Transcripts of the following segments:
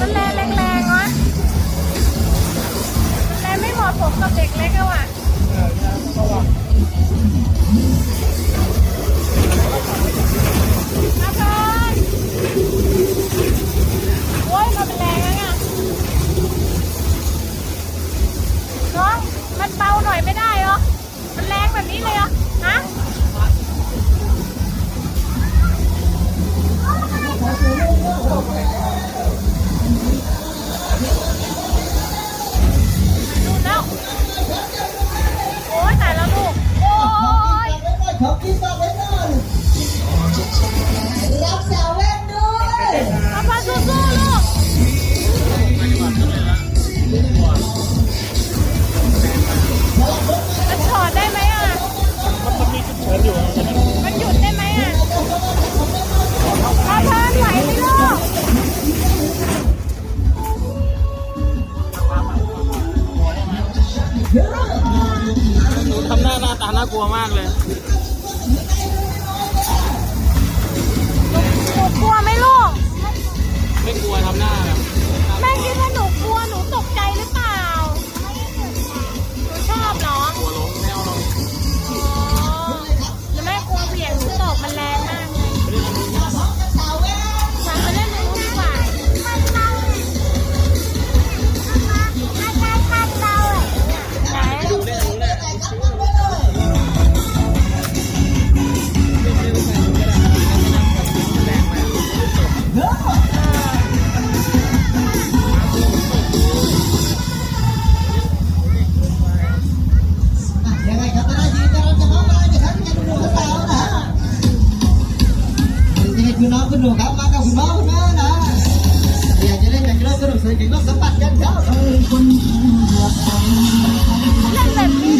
มันแรงแรงวะมันแรงไม่เหมาะสมกับเด็กเล็กอะว่ะ ขอบคุณมากเลยนะรับสาวด้วยพ่อพ่อยๆลูกมันถอดได้ไหมอะ มันมีฉุกเฉินอยู่มันหยุดได้ไหมอะพ่อพ่อไหวไหมลูกทำหน้าหน้าตาหน้ากลัวมากเลย เล่นสนุกสนานต้องสัมผัสกันครับเล่นแบบนี้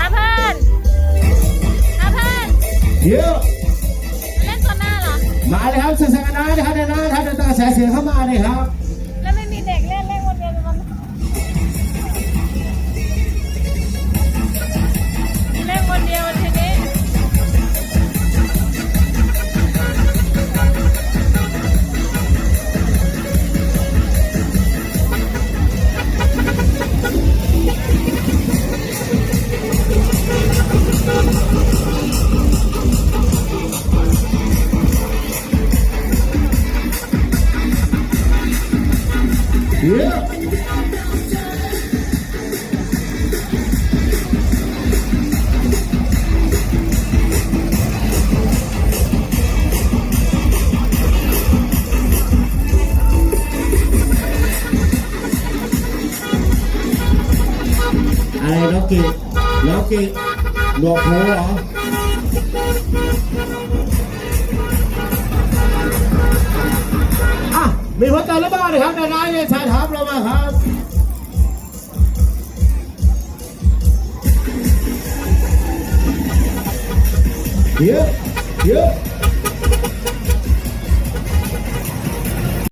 อาเพื่อนอาเพื่อนเดี๋ยวเล่นตัวหน้าเหรอ มาเลยครับสื่อสารนะนะครับเดี๋ยวนะครับเดี๋ยวตั้งกระแสเสียงเข้ามาเลยครับ เดี๋ยวอะไรน้ มีหัวใจหรือเปล่านะครับนายนายชายถามเรามาครับเยอะเยอะ